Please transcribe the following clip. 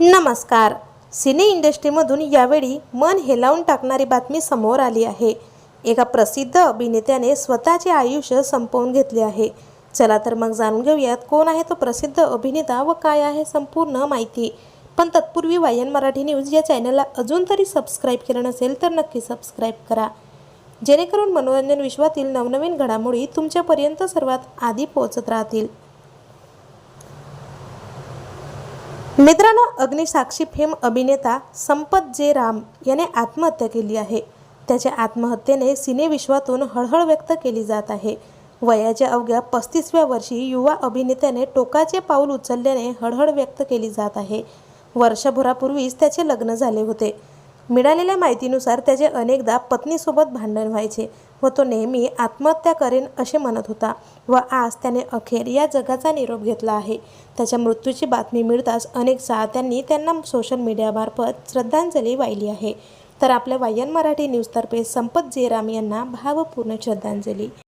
नमस्कार. सिने इंडस्ट्रीमधून यावेळी मन हेलावून टाकणारी बातमी समोर आली आहे. एका प्रसिद्ध अभिनेत्याने स्वतःचे आयुष्य संपवून घेतले आहे. चला तर मग जाणून घेऊयात कोण आहे तो प्रसिद्ध अभिनेता व काय आहे संपूर्ण माहिती. पण तत्पूर्वी वायन मराठी न्यूज या चॅनलला अजून तरी सबस्क्राईब केलं नसेल तर नक्की सबस्क्राईब करा. जेणेकरून मनोरंजन विश्वातील नवनवीन घडामोडी तुमच्यापर्यंत सर्वात आधी पोहोचत राहतील. मित्रांनो अग्निसाक्षी फेम अभिनेता संपत जे राम याने आत्महत्या केली आहे. त्याच्या आत्महत्येने सिनेविश्वातून हळहळ व्यक्त केली जात आहे. वयाच्या अवघ्या पस्तीसव्या वर्षी युवा अभिनेत्याने टोकाचे पाऊल उचलल्याने हळहळ व्यक्त केली जात आहे. वर्षभरापूर्वीच त्याचे लग्न झाले होते. मिळालेल्या माहितीनुसार त्याचे अनेकदा पत्नीसोबत भांडण व्हायचे व तो नेहमी आत्महत्या करेन असे म्हणत होता व आज त्याने अखेर या जगाचा निरोप घेतला आहे. त्याच्या मृत्यूची बातमी मिळताच अनेक चाहत्यांनी त्यांना सोशल मीडियामार्फत श्रद्धांजली वाहिली आहे. तर आपल्या वायन मराठी न्यूजतर्फे संपत जेराम यांना भावपूर्ण श्रद्धांजली.